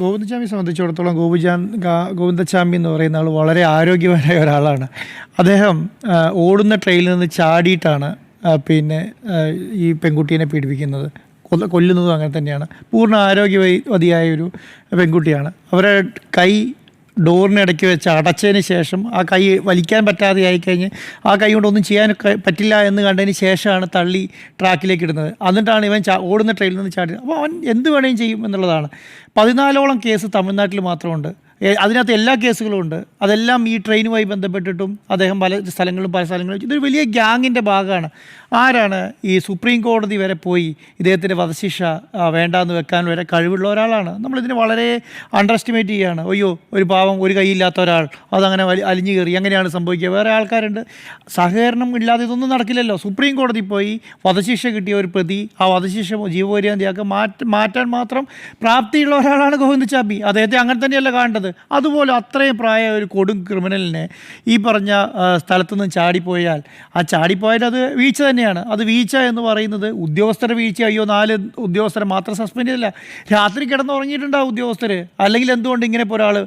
ഗോവിന്ദച്ചാമിയെ സംബന്ധിച്ചിടത്തോളം ഗോപിചാൻ ഗോവിന്ദസ്വാമി എന്ന് പറയുന്ന ആൾ വളരെ ആരോഗ്യപരമായ ഒരാളാണ്. അദ്ദേഹം ഓടുന്ന ട്രെയിനിൽ നിന്ന് ചാടിയിട്ടാണ് പിന്നെ ഈ പെൺകുട്ടീനെ പീഡിപ്പിക്കുന്നത്. കൊല്ല കൊല്ലുന്നതും അങ്ങനെ തന്നെയാണ്. പൂർണ ആരോഗ്യവതിയായ ഒരു പെൺകുട്ടിയാണ്. അവരെ കൈ ഡോറിനിടയ്ക്ക് വെച്ച് അടച്ചതിന് ശേഷം ആ കൈ വലിക്കാൻ പറ്റാതെ ആയിക്കഴിഞ്ഞ് ആ കൈ കൊണ്ട് ഒന്നും ചെയ്യാൻ പറ്റില്ല എന്ന് കണ്ടതിന് ശേഷമാണ് തള്ളി ട്രാക്കിലേക്ക് ഇടുന്നത്. എന്നിട്ടാണ് ഇവൻ ഓടുന്ന ട്രെയിനിൽ നിന്ന് ചാടി. അപ്പോൾ അവൻ എന്ത് വേണേലും ചെയ്യും എന്നുള്ളതാണ്. പതിനാലോളം കേസ് തമിഴ്നാട്ടിൽ മാത്രമുണ്ട്. അതിനകത്ത് എല്ലാ കേസുകളും ഉണ്ട്. അതെല്ലാം ഈ ട്രെയിനുമായി ബന്ധപ്പെട്ടിട്ടും അദ്ദേഹം പല സ്ഥലങ്ങളിലും പല സ്ഥലങ്ങളിലും ഇതൊരു വലിയ ഗ്യാങ്ങിന്റെ ഭാഗമാണ്. ആരാണ് ഈ സുപ്രീം കോടതി വരെ പോയി ഇദ്ദേഹത്തിന്റെ വധശിക്ഷ വേണ്ടാന്ന് വെക്കാൻ വരെ കഴിവുള്ള ഒരാളാണ്? നമ്മളിതിനെ വളരെ അണ്ടർ എസ്റ്റിമേറ്റ് ചെയ്യുകയാണ് അയ്യോ ഒരു പാവം ഒരു കൈയില്ലാത്ത ഒരാൾ അതങ്ങനെ വലി അലിഞ്ഞു കയറി എങ്ങനെയാണ് സംഭവിക്കുക. വേറെ ആൾക്കാരുണ്ട്. സഹകരണം ഇല്ലാതെ ഇതൊന്നും നടക്കില്ലല്ലോ. സുപ്രീം കോടതി പോയി വധശിക്ഷ കിട്ടിയ ഒരു പ്രതി ആ വധശിക്ഷ ജീവപര്യന്തിയാക്കി മാറ്റ മാറ്റാൻ മാത്രം പ്രാപ്തിയുള്ള ഒരാളാണ് ഗോവിന്ദ് ചാബി അദ്ദേഹത്തെ അങ്ങനെ തന്നെയല്ല കാണേണ്ടത്. അതുപോലെ അത്രയും പ്രായ ഒരു കൊടും ക്രിമിനലിനെ ഈ പറഞ്ഞ സ്ഥലത്തു നിന്ന് ചാടിപ്പോയാൽ ആ ചാടിപ്പോയാൽ അത് വീഴ്ച തന്നെയാണ്. അത് വീഴ്ച എന്ന് പറയുന്നത് ഉദ്യോഗസ്ഥരുടെ വീഴ്ച. അയ്യോ നാല് ഉദ്യോഗസ്ഥരെ മാത്രം സസ്പെൻഡ് ചെയ്തില്ല. രാത്രി കിടന്നുറങ്ങിയിട്ടുണ്ടാവും ഉദ്യോഗസ്ഥർ അല്ലെങ്കിൽ എന്തുകൊണ്ട് ഇങ്ങനെ ഇപ്പോൾ ഒരാൾ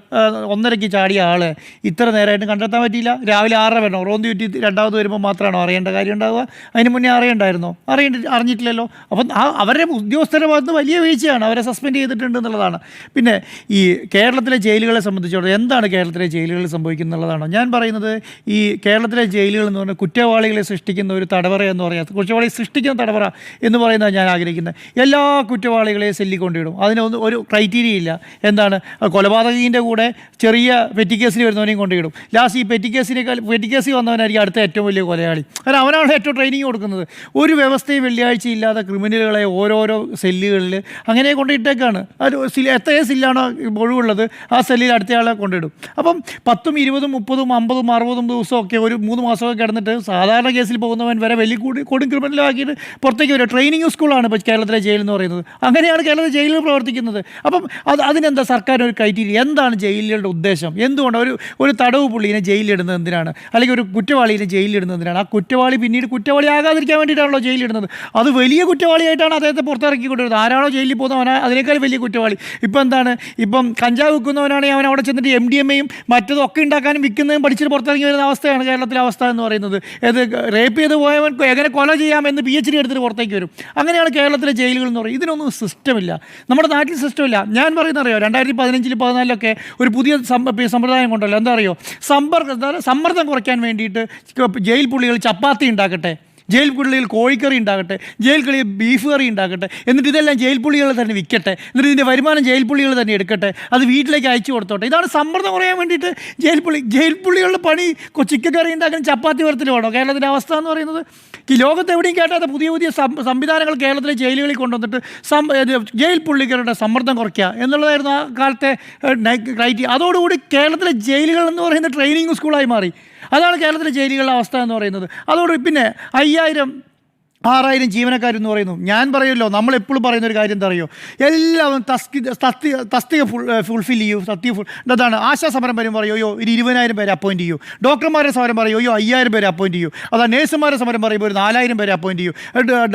ഒന്നരയ്ക്ക് ചാടിയ ആൾ ഇത്ര നേരമായിട്ട് കണ്ടെത്താൻ പറ്റിയില്ല? രാവിലെ ആറര വേണോ റോന്തി ചുറ്റി രണ്ടാമത് വരുമ്പോൾ മാത്രമാണോ അറിയേണ്ട കാര്യം ഉണ്ടാവുക? അതിന് മുന്നേ അറിയണ്ടായിരുന്നോ? അറിയേണ്ട അറിഞ്ഞിട്ടില്ലല്ലോ. അപ്പം ആ അവരുടെ ഉദ്യോഗസ്ഥരുടെ ഭാഗത്ത് വലിയ വീഴ്ചയാണ്. അവരെ സസ്പെൻഡ് ചെയ്തിട്ടുണ്ട് എന്നുള്ളതാണ്. പിന്നെ ഈ കേരളത്തിലെ ജയിലുകളെ സംബന്ധിച്ചിടത്തോളം എന്താണ് കേരളത്തിലെ ജയിലുകളിൽ സംഭവിക്കുന്നുള്ളതാണോ? ഞാൻ പറയുന്നത് ഈ കേരളത്തിലെ ജയിലുകൾ എന്ന് പറഞ്ഞാൽ കുറ്റവാളികളെ സൃഷ്ടിക്കുന്ന ഒരു തടവറ എന്ന് പറയാം കുറ്റവാളി സൃഷ്ടിക്കുന്ന തടവറ എന്ന് പറയുന്നത് ഞാൻ ആഗ്രഹിക്കുന്നത്. എല്ലാ കുറ്റവാളികളെയും സെല്ലിക്കൊണ്ടിടും. അതിനൊന്നും ഒരു ക്രൈറ്റീരിയ ഇല്ല. എന്താണ്? കൊലപാതകീന്റെ കൂടെ ചെറിയ പെറ്റിക്കേസിൽ വരുന്നവനെയും കൊണ്ടിടും. ലാസ്റ്റ് ഈ പെറ്റിക്കേസിനേക്കാൾ പെറ്റിക്കേസിൽ വന്നവനായിരിക്കും അടുത്ത ഏറ്റവും വലിയ കൊലയാളി. കാരണം അവനാണ് ഏറ്റവും ട്രെയിനിങ് കൊടുക്കുന്നത്. ഒരു വ്യവസ്ഥയും വെള്ളിയാഴ്ച ഇല്ലാതെ ക്രിമിനലുകളെ ഓരോരോ സെല്ലുകളിൽ അങ്ങനെ കൊണ്ടിട്ടേക്കാണ്. അത് എത്ര സെല്ലാണ് ഒഴിവുള്ളത് ആ സെല്ലിൽ അടുത്തയാളെ കൊണ്ടിടും. അപ്പം പത്തും ഇരുപതും മുപ്പതും അമ്പതും അറുപതും ദിവസമൊക്കെ ഒരു മൂന്ന് മാസമൊക്കെ കിടന്നിട്ട് സാധാരണ കേസിൽ പോകുന്നവൻ വരെ വലിയ കൂടി കൊടും ക്രിമിനലാക്കിയിട്ട് പുറത്തേക്ക് വരിക. ട്രെയിനിങ് സ്കൂളാണ് ഇപ്പോൾ കേരളത്തിലെ ജയിൽ എന്ന് പറയുന്നത്. അങ്ങനെയാണ് കേരളത്തിലെ ജയിലിൽ പ്രവർത്തിക്കുന്നത്. അപ്പം അത് അതിനെന്താ സർക്കാർ ഒരു ക്രൈറ്റീരിയ എന്താണ് ജയിലുകളുടെ ഉദ്ദേശം? എന്തുകൊണ്ട് ഒരു ഒരു തടവ് പുള്ളിനെ ജയിലിലിടുന്നത് എന്തിനാണ്? അല്ലെങ്കിൽ ഒരു കുറ്റവാളിനെ ജയിലിലിടുന്നത് എന്തിനാണ്? ആ കുറ്റവാളി പിന്നീട് കുറ്റവാളി ആകാതിരിക്കാൻ വേണ്ടിയിട്ടാണല്ലോ ജയിലിടുന്നത് അത് വലിയ കുറ്റവാളിയായിട്ടാണ് അദ്ദേഹത്തെ പുറത്തിറക്കി കൊണ്ടുവരുന്നത് ആരാണോ ജയിലിൽ പോകുന്നവനാ അതിനേക്കാൾ വലിയ കുറ്റവാളി. ഇപ്പം എന്താണ്? ഇപ്പം കഞ്ചാവ് വിൽക്കുന്നവനാണെങ്കിൽ അവൻ അവിടെ ചെന്നിട്ട് എം ഡി എം എയും മറ്റതും ഒക്കെ ഉണ്ടാക്കാനും വിൽക്കുന്നതും പഠിച്ചിട്ട് പുറത്തിറങ്ങി വരുന്ന അവസ്ഥയാണ് കേരളത്തിലെ അവസ്ഥ എന്ന് പറയുന്നത്. ഏത് റേപ്പ് ചെയ്ത് പോയവൻ എങ്ങനെ കൊല ചെയ്യാമെന്ന് പി എച്ച് ഡി എടുത്തിട്ട് പുറത്തേക്ക് വരും. അങ്ങനെയാണ് കേരളത്തിലെ ജയിലുകൾ എന്ന് പറയുന്നത്. ഇതിനൊന്നും സിസ്റ്റമില്ല നമ്മുടെ നാട്ടിൽ സിസ്റ്റമില്ല ഞാൻ പറയുന്ന അറിയോ? രണ്ടായിരത്തി പതിനഞ്ചിൽ പതിനാലിലൊക്കെ ഒരു പുതിയ സമ്പ്രദായം കൊണ്ടല്ലോ. എന്താ അറിയോ? സമ്പർക്കം സമ്മർദ്ദം കുറയ്ക്കാൻ വേണ്ടിയിട്ട് ജയിൽ പുള്ളികൾ ചപ്പാത്തി ഉണ്ടാക്കട്ടെ. ജയിൽ പുള്ളിയിൽ കോഴിക്കറി ഉണ്ടാകട്ടെ ജയിൽ കളിയിൽ ബീഫ് കറി ഉണ്ടാകട്ടെ എന്നിട്ട് ഇതെല്ലാം ജയിൽ പുള്ളികൾ തന്നെ വിൽക്കട്ടെ എന്നിട്ട് ഇതിന്റെ വരുമാനം ജയിൽ പുള്ളികൾ തന്നെ എടുക്കട്ടെ അത് വീട്ടിലേക്ക് അയച്ചു കൊടുത്തോട്ടെ. ഇതാണ് സമ്മർദ്ദം കുറയാൻ വേണ്ടിയിട്ട് ജയിൽ പുള്ളി ജയിൽ പുള്ളികളുടെ പണി ചിക്കൻ കറി ഉണ്ടാക്കാൻ ചപ്പാത്തി വരത്തിൽ വേണോ? കേരളത്തിന്റെ അവസ്ഥ എന്ന് പറയുന്നത് ലോകത്ത് എവിടെയും കേട്ടാത്ത പുതിയ പുതിയ സംവിധാനങ്ങൾ കേരളത്തിലെ ജയിലുകളിൽ കൊണ്ടുവന്നിട്ട് ജയിൽ പുള്ളിക്കാരുടെ സമ്മർദ്ദം കുറയ്ക്കുക എന്നുള്ളതായിരുന്നു ആ കാലത്തെ ക്രൈറ്റീരിയ അതോടുകൂടി കേരളത്തിലെ ജയിലുകൾ എന്ന് പറയുന്ന ട്രെയിനിങ് സ്കൂളായി മാറി. അതാണ് കേരളത്തിലെ ജയിലുകളുടെ അവസ്ഥ എന്ന് പറയുന്നത്. അതോട് പിന്നെ അയ്യായിരം ആറായിരം ജീവനക്കാരെന്ന് പറയുന്നു. ഞാൻ പറയുമല്ലോ നമ്മൾ എപ്പോഴും പറയുന്ന ഒരു കാര്യം എന്താ അറിയോ എല്ലാവരും തസ്തി തസ്തി തസ്തിക ഫുൾ ഫുൾഫിൽ ചെയ്യൂ തസ്തിക ഫുൾ എന്താണ് ആശാ സമരം വരും പറയും അയ്യോ ഒരു ഇരുപതിനായിരം പേരെ അപ്പോയിന്റ് ചെയ്യൂ. ഡോക്ടർമാരെ സമരം പറയുമോ അയ്യോ അയ്യായിരം പേരെ അപ്പോയിന്റ് ചെയ്യൂ. അതാ നേഴ്സുമാരെ സമരം പറയുമ്പോൾ ഒരു നാലായിരം പേരെ അപ്പോയിന്റ് ചെയ്യൂ.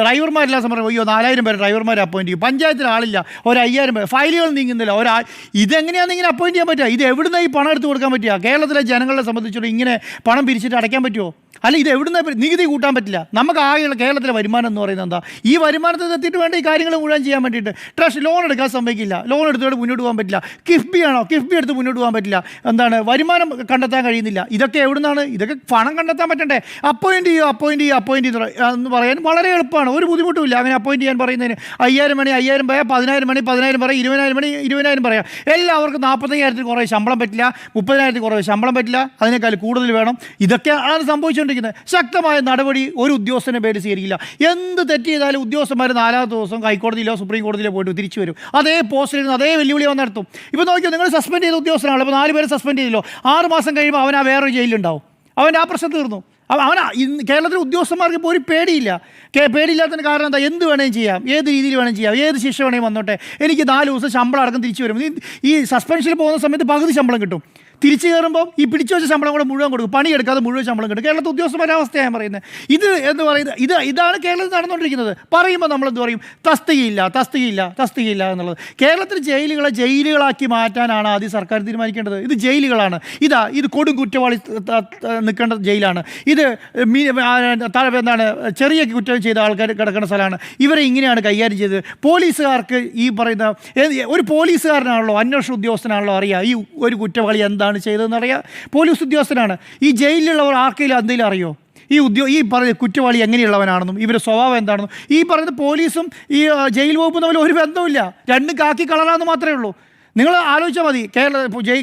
ഡ്രൈവർമാരെല്ലാം സമരം അയ്യോ നാലായിരം പേരെ ഡ്രൈവർമാരെ അപ്പോയിന്റ് ചെയ്യും. പഞ്ചായത്തിൽ ആളില്ല ഒരു അയ്യായിരം പേര്. ഫയലുകൾ നീങ്ങുന്നില്ല ഒരു ഇതെങ്ങനെയാണെന്ന് ഇതെങ്ങനെയാണ് ഇങ്ങനെ അപ്പോയിന്റ് ചെയ്യാൻ പറ്റുക? ഇത് എവിടുന്ന ഈ പണം എടുത്ത് കൊടുക്കാൻ പറ്റുക? കേരളത്തിലെ ജനങ്ങളെ സംബന്ധിച്ചിടത്തോളം ഇങ്ങനെ പണം പിരിച്ചിട്ട് അടയ്ക്കാൻ പറ്റുമോ? അല്ല ഇത് എവിടുന്ന നികുതി കൂട്ടാൻ പറ്റില്ല. നമുക്ക് ആകെയുള്ള കേരളത്തിലെ വരുമാനം എന്ന് പറയുന്നത് എന്താ? ഈ വരുമാനത്തിൽ എത്തിയിട്ട് വേണ്ട ഈ കാര്യങ്ങൾ മുഴുവൻ ചെയ്യാൻ വേണ്ടിയിട്ട് ട്രഷ് ലോൺ എടുക്കാൻ സമ്മതിക്കില്ല ലോൺ എടുത്തുകൊണ്ട് മുന്നോട്ട് പോകാൻ പറ്റില്ല. കിഫ്ബി ആണോ? കിഫ്ബി എടുത്ത് മുന്നോട്ട് പോകാൻ പറ്റില്ല. എന്താണ്? വരുമാനം കണ്ടെത്താൻ കഴിയുന്നില്ല. ഇതൊക്കെ എവിടുന്നാണ്? ഇതൊക്കെ പണം കണ്ടെത്താൻ പറ്റണ്ടേ? അപ്പോയിന്റ് ചെയ്യുക അപ്പോയിന്റ് ചെയ്യുക അപ്പോയിന്റ് എന്ന് പറയാൻ വളരെ എളുപ്പമാണ്. ഒരു ബുദ്ധിമുട്ടുമില്ല അങ്ങനെ അപ്പോയിന്റ് ചെയ്യാൻ പറയുന്നതിന് അയ്യായിരം മണി അയ്യായിരം പറയാം പതിനായിരം മണി പതിനായിരം പറയാം ഇരുപതിനായിരം മണി ഇരുപതിനായിരം പറയാം. എല്ലാവർക്കും നാൽപ്പത്തയ്യായിരത്തിൽ കുറേ ശമ്പളം പറ്റില്ല മുപ്പതിനായിരത്തിൽ കുറേ ശമ്പളം പറ്റില്ല അതിനേക്കാൾ കൂടുതൽ വേണം. ഇതൊക്കെ ആണ് സംഭവിച്ചുകൊണ്ടിരിക്കുന്നത് ശക്തമായ നടപടി ഒരു ഉദ്യോഗസ്ഥനെ പേര് സ്വീകരിക്കില്ല. എന്ത് തെറ്റ് ചെയ്താലും ഉദ്യോഗസ്ഥന്മാർ നാലാമത്തെ ദിവസം ഹൈക്കോടതിയിലോ സുപ്രീം കോടതിയിലോ പോയിട്ട് തിരിച്ചു വരും. അതേ പോസ്റ്റിൽ നിന്ന് അതേ വെല്ലുവിളി വന്നിടത്തും ഇപ്പോൾ നോക്കിയോ നിങ്ങൾ സസ്പെൻഡ് ചെയ്ത ഉദ്യോഗസ്ഥനാണ്. അപ്പോൾ നാല് പേരെ സസ്പെൻഡ് ചെയ്തല്ലോ. ആറ് മാസം കഴിയുമ്പോൾ അവൻ ആ വേറൊരു ജയിലുണ്ടാവും അവൻ ആ പ്രശ്നം തീർന്നു. അവ- അവൻ ഇന്ന് കേരളത്തിലെ ഉദ്യോഗസ്ഥന്മാർക്ക് ഇപ്പോൾ ഒരു പേടിയില്ല. പേടിയില്ലാത്തതിന് കാരണം എന്താ? എന്ത് വേണമെങ്കിലും ചെയ്യാം. ഏത് രീതിയിൽ വേണേലും ചെയ്യാം. ഏത് ശിക്ഷ വേണേലും വന്നോട്ടെ. എനിക്ക് നാല് ദിവസം ശമ്പളം അടക്കം തിരിച്ചു വരും. ഈ സസ്പെൻഷനിൽ പോകുന്ന സമയത്ത് പകുതി ശമ്പളം കിട്ടും. തിരിച്ചു കയറുമ്പോൾ ഈ പിടിച്ചു വെച്ച ശമ്പളം കൂടെ മുഴുവൻ കൊടുക്കും. പണിയെടുക്കാതെ മുഴുവൻ ശമ്പളം കിട്ടും കേരളത്തിൽ ഉദ്യോഗസ്ഥന്മാരുടെ അവസ്ഥയാണ് പറയുന്നത്. ഇത് എന്ന് പറയുന്നത് ഇത് ഇതാണ് കേരളത്തിൽ നടന്നുകൊണ്ടിരിക്കുന്നത്. പറയുമ്പോൾ നമ്മൾ എന്ത് പറയും? തസ്തികയില്ല തസ്തികയില്ല തസ്തികയില്ല എന്നുള്ളത്. കേരളത്തിൽ ജയിലുകളെ ജയിലുകളാക്കി മാറ്റാനാണ് ആദ്യം സർക്കാർ തീരുമാനിക്കേണ്ടത്. ഇത് ജയിലുകളാണ്. ഇതാ ഇത് കൊടും കുറ്റവാളി നിൽക്കേണ്ട ജയിലാണ്. ഇത് എന്താണ്? ചെറിയ കുറ്റം ചെയ്ത ആൾക്കാർ കിടക്കുന്ന സ്ഥലമാണ്. ഇവരെ ഇങ്ങനെയാണ് കൈകാര്യം ചെയ്തത്. പോലീസുകാർക്ക് ഈ പറയുന്ന ഒരു പോലീസുകാരനാണല്ലോ അന്വേഷണ ഉദ്യോഗസ്ഥനാണല്ലോ അറിയാം. ഈ ഒരു കുറ്റവാളി എന്താണ് ചെയ്തതെന്ന് അറിയാം? പോലീസ് ഉദ്യോഗസ്ഥനാണ്. ഈ ജയിലിലുള്ളവർ ആർക്കെങ്കിലും എന്തെങ്കിലും അറിയോ? ഈ ഉദ്യോ ഈ പറഞ്ഞ കുറ്റവാളി എങ്ങനെയുള്ളവനാണെന്നും ഇവരുടെ സ്വഭാവം എന്താണെന്നും ഈ പറയുന്ന പോലീസും ഈ ജയിൽ വകുപ്പും തമ്മിൽ ഒരു ബന്ധമില്ല രണ്ടും കാക്കി കളറാന്ന് മാത്രമേ ഉള്ളൂ. നിങ്ങൾ ആലോചിച്ചാൽ മതി കേരള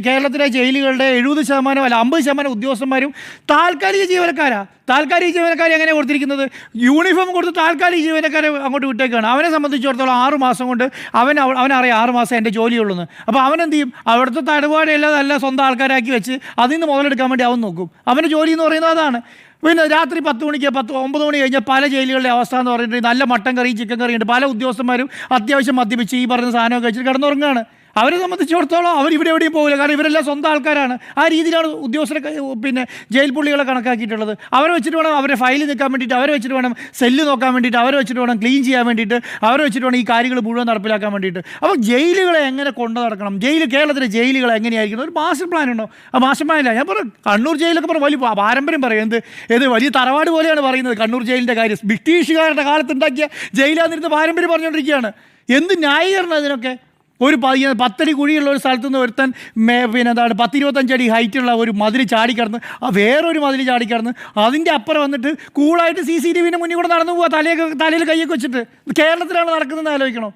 കേരളത്തിലെ ജയിലുകളുടെ എഴുപത് ശതമാനം അല്ല അമ്പത് ശതമാനം ഉദ്യോഗസ്ഥന്മാരും താൽക്കാലിക ജീവനക്കാരാ. താൽക്കാലിക ജീവനക്കാരെ എങ്ങനെ കൊടുത്തിരിക്കുന്നത്? യൂണിഫോം കൊടുത്ത് താൽക്കാലിക ജീവനക്കാരെ അങ്ങോട്ട് വിട്ടേക്കാണ്. അവനെ സംബന്ധിച്ചിടത്തോളം ആറ് മാസം കൊണ്ട് അവൻ അവനറിയാം ആറ് മാസം എന്റെ ജോലിയുള്ളൂ എന്ന് അപ്പോൾ അവൻ എന്ത് ചെയ്യും? അവിടുത്തെ തടവുകാരെല്ലാം നല്ല സ്വന്തം ആൾക്കാരാക്കി വെച്ച് അതിൽ നിന്ന് മുതലെടുക്കാൻ വേണ്ടി അവൻ നോക്കും. അവന്റെ ജോലി എന്ന് പറയുന്നത് അതാണ്. പിന്നെ രാത്രി പത്ത് മണിക്ക് പത്ത് ഒമ്പത് മണി കഴിഞ്ഞാൽ പല ജയിലുകളുടെ അവസ്ഥ എന്ന് പറഞ്ഞിട്ടുണ്ടെങ്കിൽ നല്ല മട്ടൻ കറി ചിക്കൻ കറി ഉണ്ട്. പല ഉദ്യോഗസ്ഥന്മാരും അത്യാവശ്യം മദ്യപിച്ച് ഈ പറയുന്ന സാധനമൊക്കെ വെച്ചിട്ട് കിടന്നുറങ്ങുകയാണ്. അവരെ സംബന്ധിച്ചിടത്തോളം അവർ ഇവിടെ എവിടെയും പോകില്ല. കാരണം ഇവരെല്ലാം സ്വന്തം ആൾക്കാരാണ്. ആ രീതിയിലാണ് ഉദ്യോഗസ്ഥരെ പിന്നെ ജയിൽ പുള്ളികളെ കണക്കാക്കിയിട്ടുള്ളത്. അവരെ വെച്ചിട്ട് വേണം അവരെ ഫയൽ നിൽക്കാൻ വേണ്ടിയിട്ട് അവരെ വെച്ചിട്ട് വേണം സെല്ല് നോക്കാൻ വേണ്ടിയിട്ട് അവരെ വെച്ചിട്ട് വേണം ക്ലീൻ ചെയ്യാൻ വേണ്ടിയിട്ട് അവരെ വെച്ചിട്ട് വേണം ഈ കാര്യങ്ങൾ മുഴുവൻ നടപ്പിലാക്കാൻ വേണ്ടിയിട്ട്. അപ്പോൾ ജയിലുകളെ എങ്ങനെ കൊണ്ടു നടക്കണം? ജയിൽ കേരളത്തിലെ ജയിലുകൾ എങ്ങനെയായിരിക്കണം? ഒരു മാസ്റ്റർ പ്ലാൻ ഉണ്ടോ? ആ മാസ്റ്റർ പ്ലാനില്ല ഞാൻ പറഞ്ഞു കണ്ണൂർ ജയിലൊക്കെ പറഞ്ഞു വലിയ പാരമ്പര്യം പറയും. എന്ത് ഏത് വലിയ തറവാട് പോലെയാണ് പറയുന്നത് കണ്ണൂർ ജയിലിന്റെ കാര്യം. ബ്രിട്ടീഷുകാരുടെ കാലത്തുണ്ടാക്കിയ ജയിലാന്നിരുന്ന് പാരമ്പര്യം പറഞ്ഞുകൊണ്ടിരിക്കുകയാണ്. എന്ത് ന്യായീകരണം അതിനൊക്കെ ഒരു പതി പത്തടി കുഴിയുള്ള ഒരു സ്ഥലത്ത് നിന്ന് ഒരുത്തൻ മേ പിന്നെ എന്താണ് പത്തിരുപത്തഞ്ചടി ഹൈറ്റുള്ള ഒരു മതിൽ ചാടിക്കടന്ന് ആ വേറൊരു മതിൽ ചാടിക്കടന്ന് അതിന്റെ അപ്പുറം വന്നിട്ട് കൂളായിട്ട് സി സി ടി വിന്റെ മുന്നിൽ കൂടെ നടന്നു പോവുക തലയൊക്കെ തലയിൽ കൈയൊക്കെ വെച്ചിട്ട്. കേരളത്തിലാണ് നടക്കുന്നതെന്ന് ആലോചിക്കണം?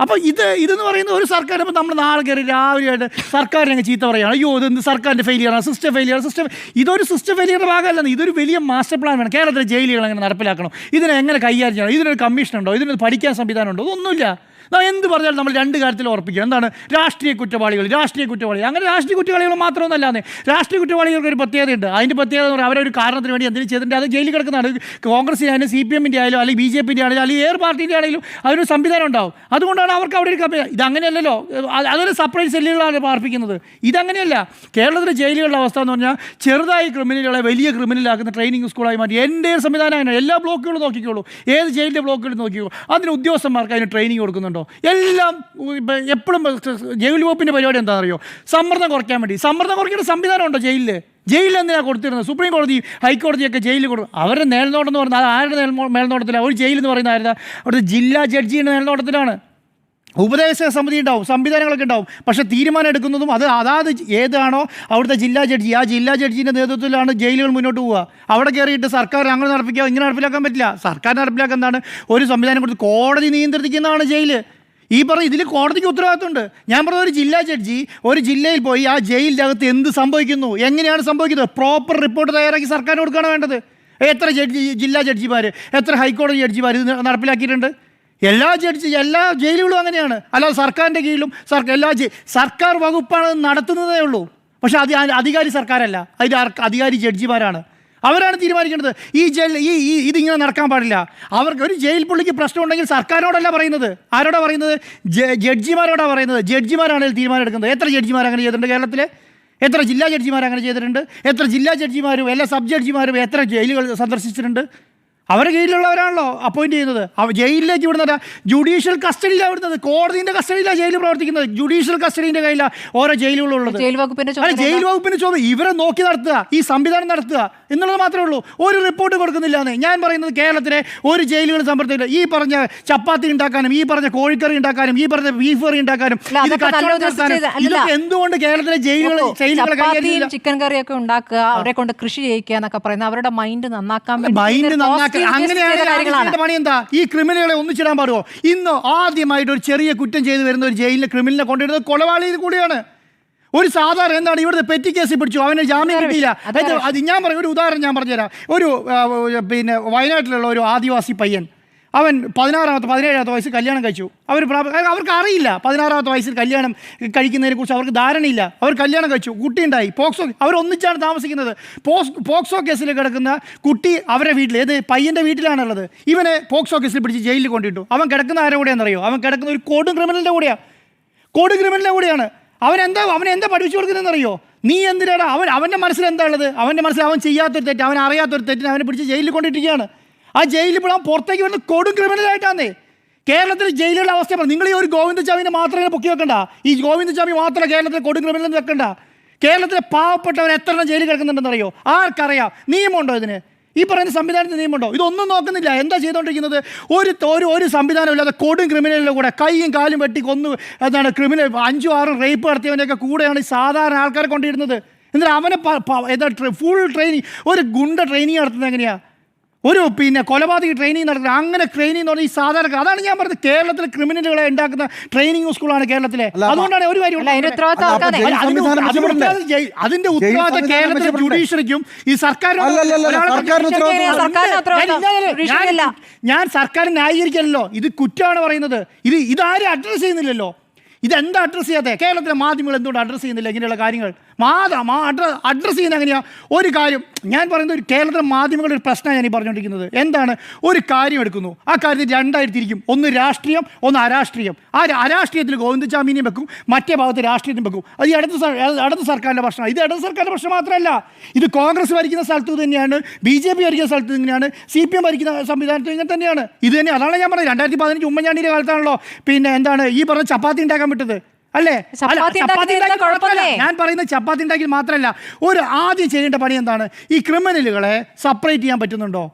അപ്പോൾ ഇത് ഇതെന്ന് പറയുന്ന ഒരു സർക്കാർ ഇപ്പോൾ നമ്മൾ നാളെ കയറി രാവിലെയായിട്ട് സർക്കാരിനെ അങ്ങ് ചീത്ത പറയുകയാണ്. അയ്യോ ഇത് സർക്കാരിന്റെ ഫെയിലിയറാണ് സിസ്റ്റം ഫെയിലിയർ സിസ്റ്റം ഇതൊരു സിസ്റ്റം ഫെയിലിയറുടെ ഭാഗമല്ലെന്ന് ഇതൊരു വലിയ മാസ്റ്റർ പ്ലാൻ വേണം കേരളത്തിലെ ജയിലുകൾ എങ്ങനെ നടപ്പിലാക്കണം? ഇതിനെ എങ്ങനെ കൈകാര്യം ചെയ്യണം? ഇതിനൊരു കമ്മീഷൻ ഉണ്ടോ? ഇതിനൊരു പഠിക്കാൻ സംവിധാനം ഉണ്ടോ? ഇതൊന്നുമില്ല. എന്ത് പറഞ്ഞാലും നമ്മൾ രണ്ട് കാര്യത്തിൽ ഉറപ്പിക്കുക എന്താണ്? രാഷ്ട്രീയ കുറ്റവാളികൾ രാഷ്ട്രീയ കുറ്റവാളികൾ അങ്ങനെ രാഷ്ട്രീയ കുറ്റവാളികൾ മാത്രമൊന്നല്ലാതെ രാഷ്ട്രീയ കുറ്റവാളികൾക്ക് ഒരു പ്രത്യേകതയുണ്ട്. അതിന്റെ പ്രത്യേകത എന്ന് പറഞ്ഞാൽ അവരൊരു കാരണത്തിന് വേണ്ടി എന്തെങ്കിലും ചെയ്തിട്ടുണ്ട്? അത് ജയിലിൽ കിടക്കുന്നതാണ്. കോൺഗ്രസിന്റെ ആയാലും സി പി എമ്മിന്റെ ആയാലും അല്ലെങ്കിൽ ബി ജെ പിന്റെ ആണെങ്കിലും അല്ലെങ്കിൽ ഏത് പാർട്ടിന്റെ ആണെങ്കിലും അതിനൊരു സംവിധാനം ഉണ്ടാവും. അതുകൊണ്ടാണ് അവർക്ക് അവിടെ ഒരു കമ്പനി ഇതങ്ങനെയല്ലല്ലോ. അത് അതൊരു സെപ്പറേറ്റ് സെല്ലുകളാണ് പാർപ്പിക്കുന്നത്. ഇതങ്ങനെയല്ല. കേരളത്തിലെ ജയിലുകളുടെ അവസ്ഥ എന്ന് പറഞ്ഞാൽ ചെറുതായി ക്രിമിനലുകളെ വലിയ ക്രിമിനലാക്കുന്ന ട്രെയിനിങ് സ്കൂളായി മാറ്റി. എന്റെ സംവിധാനം അങ്ങനെ എല്ലാ ബ്ലോക്കുകളും നോക്കിക്കോളൂ. ഏത് ജയിലിന്റെ ബ്ലോക്കുകളും നോക്കിക്കോളൂ. അതിന് ഉദ്യോഗസ്ഥന്മാർക്ക് അതിന് ട്രെയിനിങ് കൊടുക്കുന്നുണ്ടോ? എല്ലാം എപ്പോഴും ജയിൽ വകുപ്പിന്റെ പരിപാടി എന്താണെന്ന് അറിയോ സമ്മർദ്ദം കുറയ്ക്കാൻ വേണ്ടി. സമ്മർദ്ദം കുറയ്ക്കുന്ന സംവിധാനം ഉണ്ടോ ജയിലിൽ ജയിലിൽ എന്തിനാണ് കൊടുത്തിരുന്നത്? സുപ്രീം കോടതി ഹൈക്കോടതിയൊക്കെ ജയിലിൽ കൊടുക്കും അവരുടെ മേൽനോട്ടം എന്ന് പറഞ്ഞാൽ അത് ആരുടെ മേൽനോ- മേൽനോട്ടത്തിലാണ് ഒരു ജയിലെന്ന് എന്ന് പറയുന്നത് ആരുടെ? അവിടുത്തെ ജില്ലാ ജഡ്ജിയുടെ മേൽനോട്ടത്തിലാണ്. ഉപദേശക സമിതി ഉണ്ടാവും സംവിധാനങ്ങളൊക്കെ ഉണ്ടാവും. പക്ഷേ തീരുമാനം എടുക്കുന്നതും അത് അതാത് ഏതാണോ അവിടുത്തെ ജില്ലാ ജഡ്ജി. ആ ജില്ലാ ജഡ്ജിന്റെ നേതൃത്വത്തിലാണ് ജയിലുകൾ മുന്നോട്ട് പോവുക. അവിടെ കയറിയിട്ട് സർക്കാർ അങ്ങനെ നടപ്പിക്കുക ഇങ്ങനെ നടപ്പിലാക്കാൻ പറ്റില്ല. സർക്കാർ നടപ്പിലാക്കാൻ എന്താണ്? ഒരു സംവിധാനം കൊടുത്ത് കോടതി നിയന്ത്രിക്കുന്നതാണ് ജയിൽ ഈ പറ ഇതിൽ കോടതിക്ക് ഉത്തരവാദിത്തമുണ്ട് ഞാൻ പറഞ്ഞ ഒരു ജില്ലാ ജഡ്ജി ഒരു ജില്ലയിൽ പോയി ആ ജയിലിന്റെ അകത്ത് എന്ത് സംഭവിക്കുന്നു എങ്ങനെയാണ് സംഭവിക്കുന്നത് പ്രോപ്പർ റിപ്പോർട്ട് തയ്യാറാക്കി സർക്കാരിന് കൊടുക്കുകയാണ് വേണ്ടത്? എത്ര ജഡ്ജി ജില്ലാ ജഡ്ജിമാർ എത്ര ഹൈക്കോടതി ജഡ്ജിമാർ ഇത് നടപ്പിലാക്കിയിട്ടുണ്ട്? എല്ലാ ജഡ്ജി എല്ലാ ജയിലുകളും അങ്ങനെയാണ്. അല്ലാതെ സർക്കാരിന്റെ കീഴിലും സർക്കാർ എല്ലാ സർക്കാർ വകുപ്പാണ് നടത്തുന്നതേ ഉള്ളൂ. പക്ഷേ അത് അധികാരി സർക്കാരല്ല. അതിന്റെ അധികാരി ജഡ്ജിമാരാണ്. അവരാണ് തീരുമാനിക്കേണ്ടത്. ഈ ജയിൽ ഈ ഈ ഇതിങ്ങനെ നടക്കാൻ പാടില്ല. അവർക്ക് ഒരു ജയിൽ പുള്ളിക്ക് പ്രശ്നമുണ്ടെങ്കിൽ സർക്കാരിനോടല്ല പറയുന്നത്. ആരോടാ പറയുന്നത്? ജഡ്ജിമാരോടാ പറയുന്നത്. ജഡ്ജിമാരാണ് തീരുമാനമെടുക്കുന്നത്. എത്ര ജഡ്ജിമാർ അങ്ങനെ ചെയ്തിട്ടുണ്ട് കേരളത്തിൽ എത്ര ജില്ലാ ജഡ്ജിമാർ അങ്ങനെ ചെയ്തിട്ടുണ്ട്? എത്ര ജില്ലാ ജഡ്ജിമാരും എല്ലാ സബ് ജഡ്ജിമാരും എത്ര ജയിലുകൾ സന്ദർശിച്ചിട്ടുണ്ട്? അവരുടെ കീഴിലുള്ളവരാണല്ലോ അപ്പോയിന്റ് ചെയ്യുന്നത്. അവ ജയിലിലേക്ക് വിടുന്നത് ജുഡീഷ്യൽ കസ്റ്റഡിയിലാണ് വിടുന്നത്. കോടതിന്റെ കസ്റ്റഡിയിലാണ് ജയിൽ പ്രവർത്തിക്കുന്നത്. ജുഡീഷ്യൽ കസ്റ്റഡീന്റെ കയ്യിലാണ് ഓരോ ജയിലുകളുള്ളത്. ജയിൽ വകുപ്പിന്റെ അല്ല ചുമതല ജയിൽ വകുപ്പിന്റെ ചോദ്യം ഇവരെ നോക്കി നടത്തുക. ഈ സംവിധാനം നടത്തുക എന്നുള്ളത് മാത്രമേ ഉള്ളൂ. ഒരു റിപ്പോർട്ട് കൊടുക്കുന്നില്ല എന്ന്. ഞാൻ പറയുന്നത് കേരളത്തിലെ ഒരു ജയിലുകൾ സംബന്ധിച്ചില്ല ഈ പറഞ്ഞ ചപ്പാത്തി ഉണ്ടാക്കാനും ഈ പറഞ്ഞ കോഴിക്കറി ഉണ്ടാക്കാനും ഈ പറഞ്ഞ ബീഫ് കറി ഉണ്ടാക്കാനും ഇത് കച്ചവടം നടത്താനും. ഇതൊക്കെ എന്തുകൊണ്ട് കേരളത്തിലെ ജയിലുകൾ ചപ്പാത്തിയും ചിക്കൻ കറിയൊക്കെ ഉണ്ടാക്കുക അവരെ കൊണ്ട് കൃഷി ചെയ്യിക്കുക എന്നൊക്കെ പറയുന്നത് അവരുടെ മൈൻഡ് നന്നാക്കാൻ മൈൻഡ് നന്നാക്കാൻ പണി എന്താ? ഈ ക്രിമിനലുകളെ ഒന്നിച്ചിടാൻ പാടുമോ ഇന്ന് ആദ്യമായിട്ട് ഒരു ചെറിയ കുറ്റം ചെയ്തു വരുന്ന ഒരു ജയിലിലെ ക്രിമിനലിനെ കൊണ്ടുവരുന്നത് കൊലപാളി കൂടിയാണ്. ഒരു സാധാരണ എന്താണ് ഇവിടുത്തെ പെറ്റി കേസിൽ പിടിച്ചു. അവനെ ജാമ്യം കിട്ടിയില്ല. അത് ഞാൻ പറയും ഒരു ഉദാഹരണം ഞാൻ പറഞ്ഞുതരാം. ഒരു പിന്നെ വയനാട്ടിലുള്ള ഒരു ആദിവാസി പയ്യൻ. അവൻ പതിനാറാമത്തെ പതിനേഴാമത്തെ വയസ്സിൽ കല്യാണം കഴിച്ചു. അവർ അവർക്ക് അറിയില്ല പതിനാറാമത്തെ വയസ്സിൽ കല്യാണം കഴിക്കുന്നതിനെ കുറിച്ച് അവർക്ക് ധാരണയില്ല. അവർ കല്യാണം കഴിച്ചു കുട്ടിയുണ്ടായി പോക്സോ അവർ ഒന്നിച്ചാണ് താമസിക്കുന്നത്. പോക്സ് പോക്സോ കേസിൽ കിടക്കുന്ന കുട്ടി അവരുടെ വീട്ടിൽ ഏത് പയ്യന്റെ വീട്ടിലാണുള്ളത്. ഇവനെ പോക്സോ കേസിൽ പിടിച്ച് ജയിലിൽ കൊണ്ടിട്ടു അവൻ കിടക്കുന്ന ആരുടെ കൂടെയാണെന്നറിയോ? അവൻ കിടക്കുന്ന ഒരു കൊടും ക്രിമിനലിന്റെ കൂടെയാണ് കോഡ് ക്രിമിനലിന്റെ കൂടെയാണ്. അവൻ എന്താ അവൻ എന്താ പഠിപ്പിച്ചു കൊടുക്കുന്നതെന്നറിയോ? നീ എന്തിനാണ് അവൻ അവന്റെ മനസ്സിൽ എന്താ ഉള്ളത്? അവന്റെ മനസ്സിൽ അവൻ ചെയ്യാത്തൊരു തെറ്റ് അവൻ അറിയാത്തൊരു തെറ്റിന് അവനെ പിടിച്ച് ജയിലിൽ കൊണ്ടിട്ടിരിക്കുകയാണ് ആ ജയിലിൽ അവൻ പുറത്തേക്ക് വരുന്ന കൊടും ക്രിമിനലായിട്ടാന്നേ കേരളത്തിൽ ജയിലുകളുടെ അവസ്ഥ നിങ്ങൾ ഈ ഒരു ഗോവിന്ദചാമിനെ മാത്രമേ പൊക്കി വെക്കണ്ട. ഈ ഗോവിന്ദചാമി മാത്രം കേരളത്തിലെ കൊടും ക്രിമിനൽ വെക്കണ്ട. കേരളത്തിലെ പാവപ്പെട്ടവർ എത്ര എണ്ണം ജയിലിൽ കിടക്കുന്നുണ്ടെന്ന് അറിയോ ആർക്കറിയാം. നിയമമുണ്ടോ ഇതിന്? ഈ പറയുന്ന സംവിധാനത്തിന് നിയമമുണ്ടോ? ഇതൊന്നും നോക്കുന്നില്ല. എന്താ ചെയ്തുകൊണ്ടിരിക്കുന്നത്? ഒരു ഒരു ഒരു സംവിധാനം ഇല്ലാതെ കൊടും ക്രിമിനലിന്റെ കൂടെ കൈയും കാലും വെട്ടി കൊന്നു. എന്താണ് ക്രിമിനൽ അഞ്ചും ആറും റേപ്പ് നടത്തിയവന്റെയൊക്കെ കൂടെയാണ് ഈ സാധാരണ ആൾക്കാരെ കൊണ്ടിരുന്നത്. എന്നിട്ട് അവനെ എന്താ ഫുൾ ട്രെയിനിങ് ഒരു ഗുണ്ട ട്രെയിനിങ് നടത്തുന്നത് എങ്ങനെയാണ് ഒരു പിന്നെ കൊലപാതക ട്രെയിനിങ് നടത്തുന്നത് അങ്ങനെ ട്രെയിനിങ് എന്ന് പറഞ്ഞാൽ ഈ സാധാരണ അതാണ് ഞാൻ പറഞ്ഞത്. കേരളത്തിൽ ക്രിമിനലുകളെ ഉണ്ടാക്കുന്ന ട്രെയിനിങ് സ്കൂളാണ് കേരളത്തിലെ. അതുകൊണ്ടാണ് ഒരു കാര്യം അതിന്റെ ഉത്തരവാദിത്തം കേരളത്തിലെ? ജുഡീഷ്യറിക്കും ഈ സർക്കാരിനും ഞാൻ- സർക്കാരിനെ ന്യായീകരിക്കണല്ലോ ഇത് കുറ്റമാണ് പറയുന്നത്. ഇത് ഇതാരും അഡ്രസ് ചെയ്യുന്നില്ലല്ലോ. ഇതെന്താ അഡ്രസ് ചെയ്യാതെ കേരളത്തിലെ മാധ്യമങ്ങൾ എന്തുകൊണ്ട് അഡ്രസ് ചെയ്യുന്നില്ല ഇങ്ങനെയുള്ള കാര്യങ്ങൾ? മാതാ അഡ്രസ് അഡ്രസ്സ് ചെയ്യുന്ന എങ്ങനെയാണ് ഒരു കാര്യം ഞാൻ പറയുന്നത് ഒരു കേരളത്തിലെ മാധ്യമങ്ങളുടെ ഒരു പ്രശ്നമാണ് ഞാൻ ഈ പറഞ്ഞുകൊണ്ടിരിക്കുന്നത്. എന്താണ്? ഒരു കാര്യം എടുക്കുന്നു. ആ കാര്യത്തിൽ തിരിക്കും ഒന്ന് രാഷ്ട്രീയം ഒന്ന് അരാഷ്ട്രീയം. ആ അരാഷ്ട്രീയത്തിൽ ഗോവിന്ദചാമിനെയും വെക്കും മറ്റേ ഭാഗത്ത് രാഷ്ട്രീയത്തിനും വെക്കും. അത് ഈ അടുത്ത അടുത്ത സർക്കാരിന്റെ പ്രശ്നമാണ് ഇത് ഇടത് സർക്കാരിന്റെ പ്രശ്നം മാത്രമല്ല. ഇത് കോൺഗ്രസ് ഭരിക്കുന്ന സ്ഥലത്ത് തന്നെയാണ് ബി ജെ പി ഭരിക്കുന്ന സ്ഥലത്ത് തന്നെയാണ് സി പി എം ഭരിക്കുന്ന സംവിധാനത്തിൽ ഇങ്ങനെ തന്നെയാണ്. ഇത് തന്നെ അതാണ് ഞാൻ പറഞ്ഞത്. രണ്ടായിരത്തി പതിനഞ്ച് ഉമ്മൻചാണ്ടിയുടെ കാലത്താണല്ലോ. പിന്നെ എന്താണ്? ഈ പറഞ്ഞ ചപ്പാത്തി ഉണ്ടാക്കാൻ വിട്ടത്. അല്ലേ? അല്ല, ചപ്പാത്തി. കുഴപ്പമില്ലേ? ഞാൻ പറയുന്നത് ചപ്പാത്തി ഉണ്ടാക്കി മാത്രമല്ല ഒരു ആദ്യം ചെയ്യേണ്ട പണി എന്താണ്? ഈ ക്രിമിനലുകളെ സെപ്പറേറ്റ് ചെയ്യാൻ പറ്റുന്നുണ്ടോ?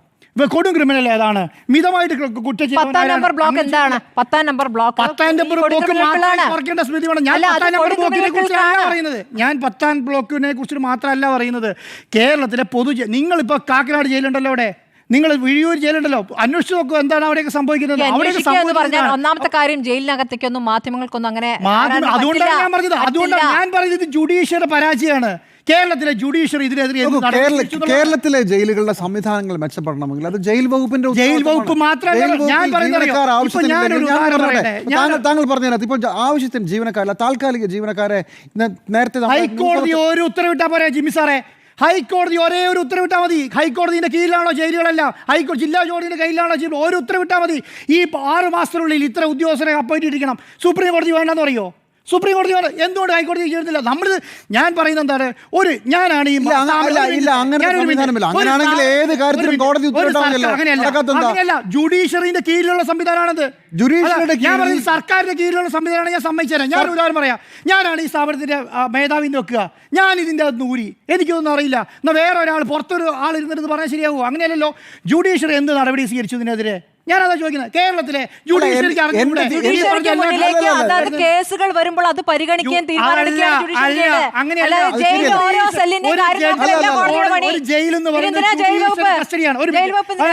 കൊടും ക്രിമിനൽ ഏതാണ്? മിതമായിട്ട് കുറ്റം പത്താം നമ്പർ ബ്ലോക്ക് എന്താണ്? പത്താം നമ്പർ ബ്ലോക്ക് പത്താം നമ്പർ ബ്ലോക്ക് സ്മൃതി വേണം ഞാൻ പത്താം നമ്പർ ബ്ലോക്കിനെ കുറിച്ചല്ല. പറയുന്നത്. ഞാൻ പത്താം ബ്ലോക്കിനെ കുറിച്ച് മാത്രമല്ല പറയുന്നത്. കേരളത്തിലെ പൊതു നിങ്ങളിപ്പോൾ കാക്കനാട് ജയിലുണ്ടല്ലോ അവിടെ. നിങ്ങൾ വിഴിയൂർ ജയിലുണ്ടല്ലോ. അന്വേഷിച്ച് നോക്കുക എന്താണ് അവിടെയൊക്കെ സംഭവിക്കുന്നത്. അവിടെയൊക്കെ പറഞ്ഞാൽ ഒന്നാമത്തെ കാര്യം ജയിലിനകത്തേക്കൊന്നും മാധ്യമങ്ങൾക്കൊന്നും അങ്ങനെ അതുകൊണ്ടാണ് ഞാൻ പറഞ്ഞത്. അതുകൊണ്ടാണ് ഞാൻ പറയുന്നത് ഇത് ജുഡീഷ്യറി പരാജയമാണ്. കേരളത്തിലെ ജുഡീഷ്യറി ഇതിനെതിരെ. കേരളത്തിലെ ജയിലുകളുടെ സംവിധാനങ്ങൾ മെച്ചപ്പെടണമെങ്കിൽ അത് ജയിൽ വകുപ്പിന്റെ ജയിൽ വകുപ്പ് മാത്രമല്ല, ഇപ്പൊ താങ്കൾ പറഞ്ഞതിനകത്ത് ഇപ്പോൾ ആവശ്യത്തിന് ജീവനക്കാരല്ല താൽക്കാലിക ജീവനക്കാരെ നേരത്തെ ഹൈക്കോടതി ഒരു ഉത്തരവിട്ടാ പോരെ ജിമ്മി സാറേ? ഹൈക്കോടതി ഒരേ ഒരു ഉത്തരവിട്ടാൽ മതി. ഹൈക്കോടതിന്റെ കീഴിലാണോ ജയിലുകളെല്ലാം? ഹൈക്കോടതി ജില്ലാ ജോഡിന്റെ കയ്യിലാണോ ജയിൽ ഒരു ഉത്തരവിട്ടാൽ മതി. ഈ ആറ് മാസത്തിനുള്ളിൽ ഇത്ര ഉദ്യോഗസ്ഥരെ അപ്പോയിന്റ് ചെയ്തിരിക്കണം. സുപ്രീം കോടതി വേണ്ടെന്ന് പറയോ? സുപ്രീം കോടതി പറഞ്ഞു എന്തുകൊണ്ട് ഹൈക്കോടതി ചെയ്യുന്നില്ല നമ്മൾ ഞാൻ പറയുന്നത് എന്താണ്? ഒരു ഞാനാണ് ഈ. അങ്ങനെയല്ല. ജുഡീഷ്യറിന്റെ കീഴിലുള്ള സംവിധാനമാണത്. ഞാൻ പറയുന്നത് സർക്കാരിന്റെ കീഴിലുള്ള സംവിധാനമാണ് ഞാൻ സമ്മതിച്ചുതരാം ഞാൻ ഒരു ഉദാഹരണം പറയാം. ഞാനാണ് ഈ സ്ഥാപനത്തിന്റെ മേധാവി നോക്കുക വെക്കുക. ഞാൻ ഇതിന്റെ അകത്ത് ഊരി. എനിക്കൊന്നും അറിയില്ല. എന്നാൽ വേറെ ഒരാൾ പുറത്തൊരു ആൾ ഇരുന്നിട്ട് പറഞ്ഞാൽ ശരിയാകുമോ അങ്ങനെയല്ലോ ജുഡീഷ്യറി എന്ത് നടപടി സ്വീകരിച്ചു ഇതിനെതിരെ? ഞാനതാ ചോദിക്കുന്നത്. കേരളത്തിലെ അതായത് കേസുകൾ വരുമ്പോൾ അത് പരിഗണിക്കാൻ.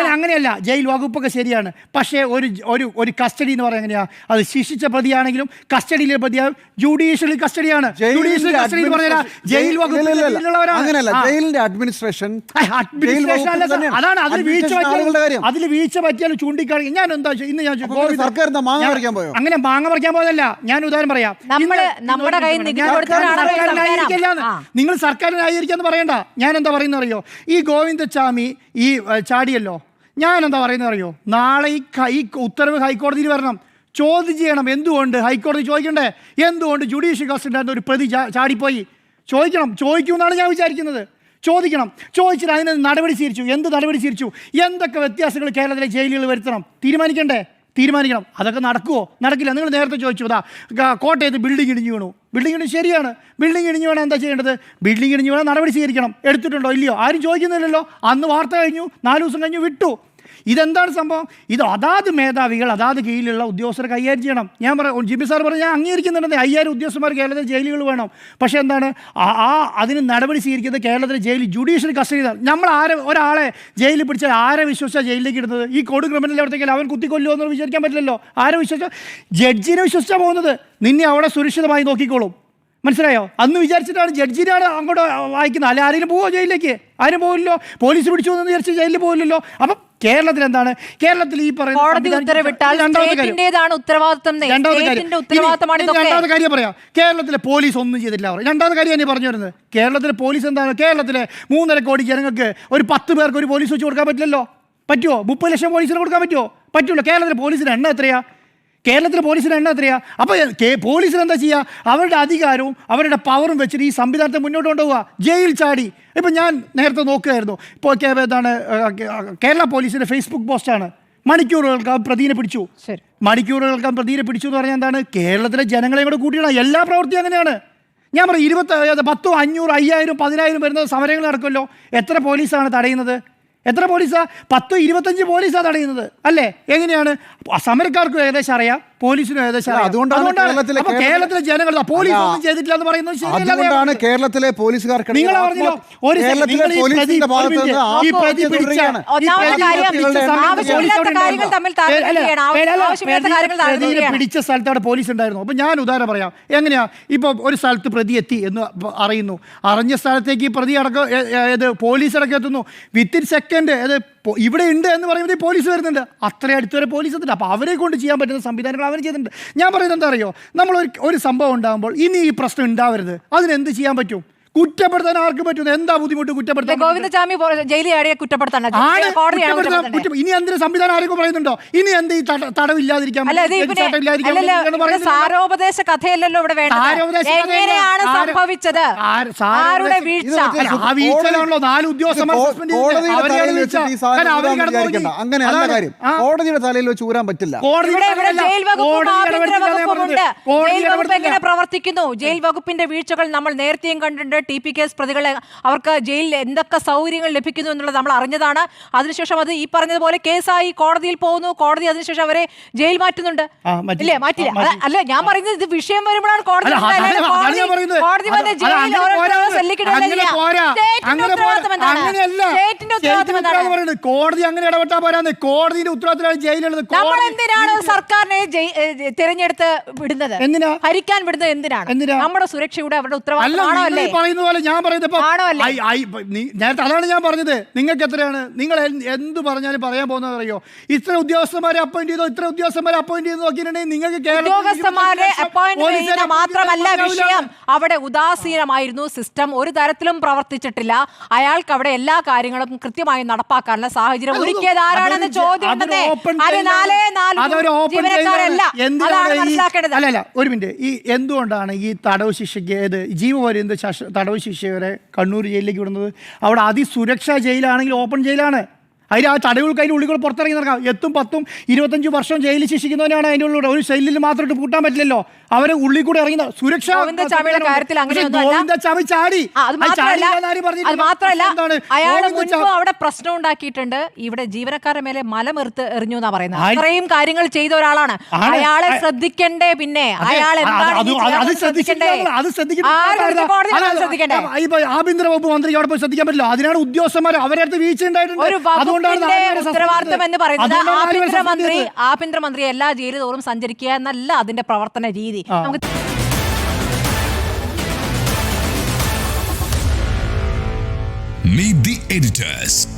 അങ്ങനെയല്ല. ജയിൽ വകുപ്പൊക്കെ ശരിയാണ്. പക്ഷേ ഒരു ഒരു ഒരു കസ്റ്റഡി എന്ന് പറയുന്നത് എങ്ങനെയാ? അത് ശിക്ഷിച്ച പ്രതിയാണെങ്കിലും കസ്റ്റഡിയിലെ പ്രതിയാകും ജുഡീഷ്യൽ കസ്റ്റഡിയാണ് ജുഡീഷ്യൽ കസ്റ്റഡി എന്ന് പറഞ്ഞാൽ ജയിൽ വകുപ്പ് അങ്ങനെയല്ല ജയിലിന്റെ അഡ്മിനിസ്ട്രേഷൻ അഡ്മിനിസ്ട്രേഷൻ അതാണ് അതിൽ വീഴ്ച പറ്റിയാൽ അതിൽ വീഴ്ച പറ്റിയാൽ ചൂണ്ടിക്കാണിക്കും ഞാൻ എന്താ ഇന്ന് ഞാൻ സർക്കാർ മാങ്ങ പറിക്കാൻ പോയോ? അങ്ങനെ മാങ്ങ പറിക്കാൻ പോയതല്ല. ഞാൻ ഉദാഹരണം പറയാം. നിങ്ങൾ സർക്കാരിനായിരിക്കാന്ന് പറയണ്ട. ഞാൻ എന്താ പറയുന്നത് അറിയോ? ഈ ഗോവിന്ദച്ചാമി ഈ ചാടിയല്ലോ. ഞാൻ എന്താ പറയുന്നത് അറിയോ? നാളെ ഈ ഈ ഉത്തരവ് ഹൈക്കോടതിയിൽ വരണം. ചോദ്യം ചെയ്യണം. എന്തുകൊണ്ട്? ഹൈക്കോടതി ചോദിക്കണ്ടേ? എന്തുകൊണ്ട് ജുഡീഷ്യൽ കസ്റ്റഡി ഒരു പ്രതി ചാടിപ്പോയി? ചോദിക്കണം. ചോദിക്കുമെന്നാണ് ഞാൻ വിചാരിക്കുന്നത്. ചോദിക്കണം. ചോദിച്ചിട്ട് അതിന് നടപടി സ്വീകരിച്ചു. എന്ത് നടപടി സ്വീകരിച്ചു? എന്തൊക്കെ വ്യത്യാസങ്ങൾ കേരളത്തിലെ ജയിലുകൾ വരുത്തണം? തീരുമാനിക്കണ്ടേ? തീരുമാനിക്കണം. അതൊക്കെ നടക്കുമോ നടക്കില്ല. നിങ്ങൾ നേരത്തെ ചോദിച്ചു. അതാ കോട്ടയത്ത് ബിൽഡിംഗ് ഇടിഞ്ഞു വീണു. ബിൽഡിംഗ് ഇടിഞ്ഞു ശരിയാണ്. ബിൽഡിംഗ് ഇടിഞ്ഞു വേണം എന്താ ചെയ്യേണ്ടത്? ബിൽഡിംഗ് ഇടിഞ്ഞു വേണം നടപടി സ്വീകരിക്കണം. എടുത്തിട്ടുണ്ടോ? ഇല്ലയോ? ആരും ചോദിക്കുന്നില്ലല്ലോ. അന്ന് വാർത്ത കഴിഞ്ഞു. നാല് ദിവസം കഴിഞ്ഞു. വിട്ടു. ഇതെന്താണ് സംഭവം? ഇത് അതാത് മേധാവികൾ അതാത് കീഴിലുള്ള ഉദ്യോഗസ്ഥരെ കൈകാര്യം ചെയ്യണം. ഞാൻ പറയാം ജിബി സാർ പറഞ്ഞാൽ ഞാൻ അംഗീകരിക്കുന്നുണ്ട് അയ്യായിരം ഉദ്യോഗസ്ഥന്മാർ കേരളത്തിൽ ജയിലുകൾ വേണം. പക്ഷേ എന്താണ്? ആ അതിന് നടപടി സ്വീകരിക്കുന്നത് കേരളത്തിലെ ജയിൽ ജുഡീഷ്യൽ കസ്റ്റഡി നമ്മൾ ആരെ ഒരാളെ ജയിലിൽ പിടിച്ചാൽ ആരെ വിശ്വസിച്ചാൽ ജയിലിലേക്ക് ഇടുന്നത്? ഈ കോഡ് ക്രിമിനൽ എവിടത്തേക്കല്ല അവൻ കുത്തിക്കൊല്ലുമോ എന്ന് വിചാരിക്കാൻ പറ്റില്ലല്ലോ. ആരെ വിശ്വസിച്ചാൽ ജഡ്ജിനെ വിശ്വസിച്ചാൽ പോകുന്നത്. നിന്നെ അവിടെ സുരക്ഷിതമായി നോക്കിക്കോളും. മനസ്സിലായോ? അന്ന് വിചാരിച്ചിട്ടാണ് ജഡ്ജിനാണ് അങ്ങോട്ട് വായിക്കുന്നത്. അല്ലെ ആരെങ്കിലും പോവോ ജയിലിലേക്ക്? ആരും പോകില്ലല്ലോ പോലീസ് പിടിച്ചു എന്ന് വിചാരിച്ച് ജയിലിൽ പോകില്ലല്ലോ അപ്പം കേരളത്തിൽ എന്താണ്? കേരളത്തിൽ ഈ പറയുന്ന രണ്ടാമത്തെ കാര്യം. പറയാം. കേരളത്തിലെ പോലീസ് ഒന്നും ചെയ്തില്ല അവർ. രണ്ടാമത്തെ കാര്യം ഞാൻ പറഞ്ഞു വരുന്നത്. കേരളത്തിലെ പോലീസ് എന്താണ്? കേരളത്തിലെ മൂന്നര കോടി ജനങ്ങൾക്ക് ഒരു പത്ത് പേർക്ക് ഒരു പോലീസ് വെച്ച് കൊടുക്കാൻ പറ്റില്ലല്ലോ. പറ്റുമോ മുപ്പത് ലക്ഷം പോലീസിന് കൊടുക്കാൻ പറ്റുമോ പറ്റുമല്ലോ കേരളത്തിലെ പോലീസിന് എണ്ണം എത്രയാ? കേരളത്തിലെ പോലീസിന് എണ്ണ എത്രയാ? അപ്പോൾ പോലീസിന് എന്താ ചെയ്യുക അവരുടെ അധികാരവും അവരുടെ പവറും വെച്ചിട്ട് ഈ സംവിധാനത്തെ മുന്നോട്ട് കൊണ്ടുപോവുക ജയിൽ ചാടി. ഇപ്പം ഞാൻ നേരത്തെ നോക്കുകയായിരുന്നു. ഇപ്പോൾ കേ- എന്താണ് കേരള പോലീസിന്റെ ഫേസ്ബുക്ക് പോസ്റ്റാണ്. മണിക്കൂറുകൾക്ക് പ്രതിനെ പിടിച്ചു. ശരി. മണിക്കൂറുകൾക്ക് പ്രതിനെ പിടിച്ചു എന്ന് പറഞ്ഞാൽ എന്താണ്? കേരളത്തിലെ ജനങ്ങളെ കൂടെ കൂട്ടിയിടാം. എല്ലാ പ്രവൃത്തിയും അങ്ങനെയാണ്. ഞാൻ പറയും ഇരുപത്തി പത്തോ അഞ്ഞൂറ് അയ്യായിരം പതിനായിരം വരുന്ന സമരങ്ങൾ നടക്കുമല്ലോ. എത്ര പോലീസാണ് തടയുന്നത്? എത്ര പോലീസാ? പത്ത് ഇരുപത്തഞ്ച് പോലീസാ തടയുന്നത്. അല്ലേ? എങ്ങനെയാണ്? സമരക്കാർക്കും ഏകദേശം അറിയാം പോലീസിനും ഏകദേശം അതുകൊണ്ടാണ് കേരളത്തിലെ- കേരളത്തിലെ ജനങ്ങൾ പോലീസ് ഒന്നും ചെയ്തിട്ടില്ല എന്ന് പറയുന്നത് അതുകൊണ്ടാണ് കേരളത്തിലെ പോലീസുകാർക്ക് നിങ്ങൾ പറഞ്ഞല്ലോ ഒരു പിടിച്ച സ്ഥലത്ത് അവിടെ പോലീസ് ഉണ്ടായിരുന്നു അപ്പൊ ഞാൻ ഉദാഹരണം പറയാം. എങ്ങനെയാ? ഇപ്പൊ ഒരു സ്ഥലത്ത് പ്രതി എത്തി എന്ന് അറിയുന്നു. അറിഞ്ഞ സ്ഥലത്തേക്ക് പ്രതി അടക്കം പോലീസ് അടക്കം എത്തുന്നു. വിത്തിൻ സെക്കൻഡ് ഏത് അത് ഇവിടെ ഉണ്ട് എന്ന് പറയുമ്പോൾ പോലീസ് വരുന്നുണ്ട്. അത്ര അടുത്ത് വരെ പോലീസ് എത്തുന്നുണ്ട് അപ്പോൾ അവരെ കൊണ്ട് ചെയ്യാൻ പറ്റുന്ന സംവിധാനങ്ങൾ അവർ ചെയ്തിട്ടുണ്ട് ഞാൻ പറയുന്നത് എന്താ അറിയോ? നമ്മൾ ഒരു ഒരു സംഭവം ഉണ്ടാകുമ്പോൾ ഇനി ഈ പ്രശ്നം ഉണ്ടാവരുത്. അതിനെന്ത് ചെയ്യാൻ പറ്റും? കുറ്റപ്പെടുത്താൻ ആർക്കും പറ്റും എന്താ ബുദ്ധിമുട്ട് കുറ്റപ്പെടുത്താൻ ഗോവിന്ദചാമി പോ- ജയിലിൽ ചാടിയെ കുറ്റപ്പെടുത്തണം കുറ്റപ്പെടുത്താൻ ഇനി എന്തിനു സംവിധാനം ആരെങ്കിലും പറയുന്നുണ്ടോ? ഇനി എന്ത് ഈ തട- തടവില്ലാതിരിക്കാൻ. സാരോപദേശ കഥയല്ലല്ലോ ഇവിടെ വേണ്ടത്. സാരോപദേശ എങ്ങനെയാണ് സംഭവിച്ചത്? ആരുടെ വീഴ്ച? ആ വീഴ്ചയിലാണല്ലോ നാല് ഉദ്യോഗസ്ഥന്മാർ. അങ്ങനെയല്ല കാര്യം. കോടതിയുടെ തലയിൽ വെച്ച് ഊരാൻ പറ്റില്ല. പ്രവർത്തിക്കുന്നു? ജയിൽ വകുപ്പിന്റെ വീഴ്ചകൾ നമ്മൾ നേരത്തെയും കണ്ടിട്ടുണ്ട്. ടി പി കേസ് പ്രതികളെ അവർക്ക് ജയിലിൽ എന്തൊക്കെ സൗകര്യങ്ങൾ ലഭിക്കുന്നു എന്നുള്ളത് നമ്മൾ അറിഞ്ഞതാണ്. അതിനുശേഷം അത് ഈ പറഞ്ഞതുപോലെ കേസായി കോടതിയിൽ പോകുന്നു. കോടതി അതിനുശേഷം അവരെ ജയിൽ മാറ്റുന്നുണ്ട്. അല്ലേ ഇല്ലേ? മാറ്റില്ല അല്ല ഞാൻ പറയുന്നത് ഇത് വിഷയം വരുമ്പോഴാണ് കോടതി കോടതി- വന്ന് ജയിലിൽ ഓരോ. കോടതി അങ്ങനെ ഇടപെട്ടാ പോരാന്ന്. കോടതിയുടെ ഉത്തരവാദിത്തമാണ് ജയിലുള്ളത് നമ്മൾ എന്തിനാണ് സർക്കാരിനെ തിരഞ്ഞെടുത്ത് വിടുന്നത്? എന്തിനാ? ഭരിക്കാൻ വിടുന്നത് എന്തിനാണ്? എന്തിനാ? നമ്മുടെ സുരക്ഷയുടെ അവരുടെ ഉത്തരവാദിത്തം ഉത്തരവാദിത്തമാണോ അല്ലേ? ഈ പറയുന്ന പോലെ ഞാൻ പറയുന്നത് നേരത്തെ അതാണ് ഞാൻ പറഞ്ഞത്. നിങ്ങൾക്ക് എത്രയാണ്? നിങ്ങൾ എന്ത് പറഞ്ഞാലും പറയാൻ പോകുന്നത് അറിയോ? ഇത്ര ഉദ്യോഗസ്ഥന്മാരെ അപ്പോയിന്റ് ചെയ്തോ ഇത്ര ഉദ്യോഗസ്ഥന്മാരെ അപ്പോയിന്റ് ചെയ്ത് നോക്കിയിട്ടുണ്ടെങ്കിൽ നിങ്ങൾക്ക് ഉദ്യോഗസ്ഥന്മാരെ അപ്പോയിന്റ് ചെയ്യുന്ന മാത്രമല്ല വിഷയം. അവിടെ ഉദാസീനമായിരുന്നു സിസ്റ്റം ഒരു തരത്തിലും പ്രവർത്തിച്ചിട്ടില്ല. അയാൾക്ക് അവിടെ എല്ലാ കാര്യങ്ങളും കൃത്യമായി നടപ്പാക്കാനുള്ള സാഹചര്യം ഒരുക്കിയത് ആരാണെന്ന് ചോദ്യം. അതാണ് മനസ്സിലാക്കേണ്ടത്. അല്ലല്ല ഒരു മിനിറ്റ് ഈ എന്തുകൊണ്ടാണ് ഈ തടവ് ശിക്ഷയ്ക്ക് ഏത് ജീവപര്യന്ത തടവ് ശിക്ഷ വരെ കണ്ണൂർ ജയിലിലേക്ക് വിടുന്നത്. അവിടെ അതിസുരക്ഷാ ജയിലാണെങ്കിൽ ഓപ്പൺ ജയിലാണ്. അതിൽ ആ തടവുകൾക്ക് അതിന്റെ ഉള്ളിൽ പുറത്തിറങ്ങി നടക്കാം. എത്തും പത്തും ഇരുപത്തഞ്ച് വർഷം ജയിലിൽ ശിക്ഷിക്കുന്നവനാണ് അതിന്റെ ഉള്ളിലൂടെ ഒരു സെല്ലിൽ മാത്രം ഇട്ട് പൂട്ടാൻ പറ്റില്ലല്ലോ. അവരെ ഉള്ളിൽ കൂടെ ഇറങ്ങി സുരക്ഷ ചാടി. അത് മാത്രല്ല മാത്രമല്ല? അയാൾ മുൻപ് അവിടെ പ്രശ്നം ഉണ്ടാക്കിയിട്ടുണ്ട്. ഇവിടെ ജീവനക്കാരുടെ മേലെ മലമെറുത്ത് എറിഞ്ഞു എന്നാ പറയുന്നത്. അത്രയും കാര്യങ്ങൾ ചെയ്ത ഒരാളാണ്. അയാളെ ശ്രദ്ധിക്കണ്ടേ പിന്നെ? അയാളെ അയാൾ അത് എന്താണ് ശ്രദ്ധിക്കണ്ടേ? ശ്രദ്ധിക്കണ്ടേ? ആഭ്യന്തര വകുപ്പ് മന്ത്രിക്ക് അവിടെ പോയി ശ്രദ്ധിക്കാൻ പറ്റില്ല. അതിനാണ് ഉദ്യോഗസ്ഥന്മാർ അവരെ അടുത്ത് വീഴ്ച ഉണ്ടായിട്ടുണ്ട്. അതുകൊണ്ടാണ് വകുപ്പിന്റെ നാലുപേരെ ഉത്തരവാദിത്തം എന്ന് പറയുന്നത് ആഭ്യന്തരമന്ത്രി ആഭ്യന്തരമന്ത്രി എല്ലാ ജയിലും തോറും സഞ്ചരിക്കുക എന്നല്ല അതിന്റെ പ്രവർത്തന രീതി. നമുക്ക് Meet the editors.